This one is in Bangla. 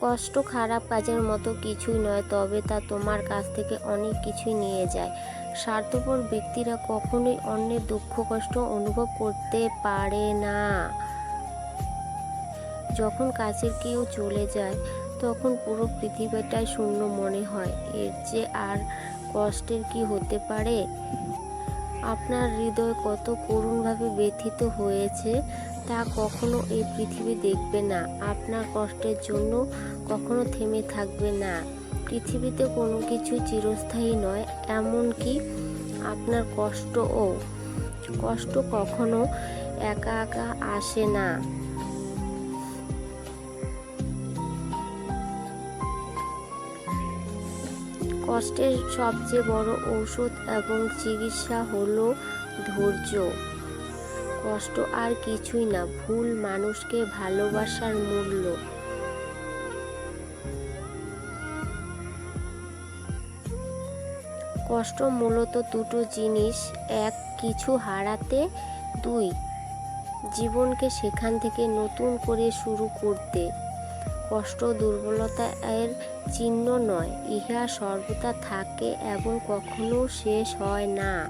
কষ্ট খারাপ কাজের মতো কিছুই নয়, তবে তা তোমার কাছ থেকে অনেক কিছুই নিয়ে যায়। স্বার্থপর ব্যক্তিরা কখনোই অন্যের দুঃখ, কষ্ট অনুভব করতে পারে না। যখন কাছের কেউ চলে যায়, তখন পুরো পৃথিবীটাই শূন্য মনে হয়। এর যে আর কষ্টের কি হতে পারে? আপনার হৃদয় কত করুণভাবে ব্যথিত হয়েছে তা কখনো এই পৃথিবী দেখবে না। আপনার কষ্টের জন্য কখনো থেমে থাকবে না। পৃথিবীতে কোনো কিছু চিরস্থায়ী নয়, এমনকি আপনার কষ্টও। কষ্ট কখনো একা একা আসে না। কষ্টের সবচেয়ে বড় ঔষধ এবং চিকিৎসা হলো ধৈর্য। কষ্ট আর কিছুই না, ভুল মানুষকে ভালোবাসার মূল্য। কষ্ট মূলত দুটো জিনিস, এক, কিছু হারাতে, দুই, জীবনকে সেখান থেকে নতুন করে শুরু করতে। কষ্ট দুর্বলতা এর চিহ্ন নয়। ইহা সর্বদা থাকে এবং কখনো শেষ হয় না।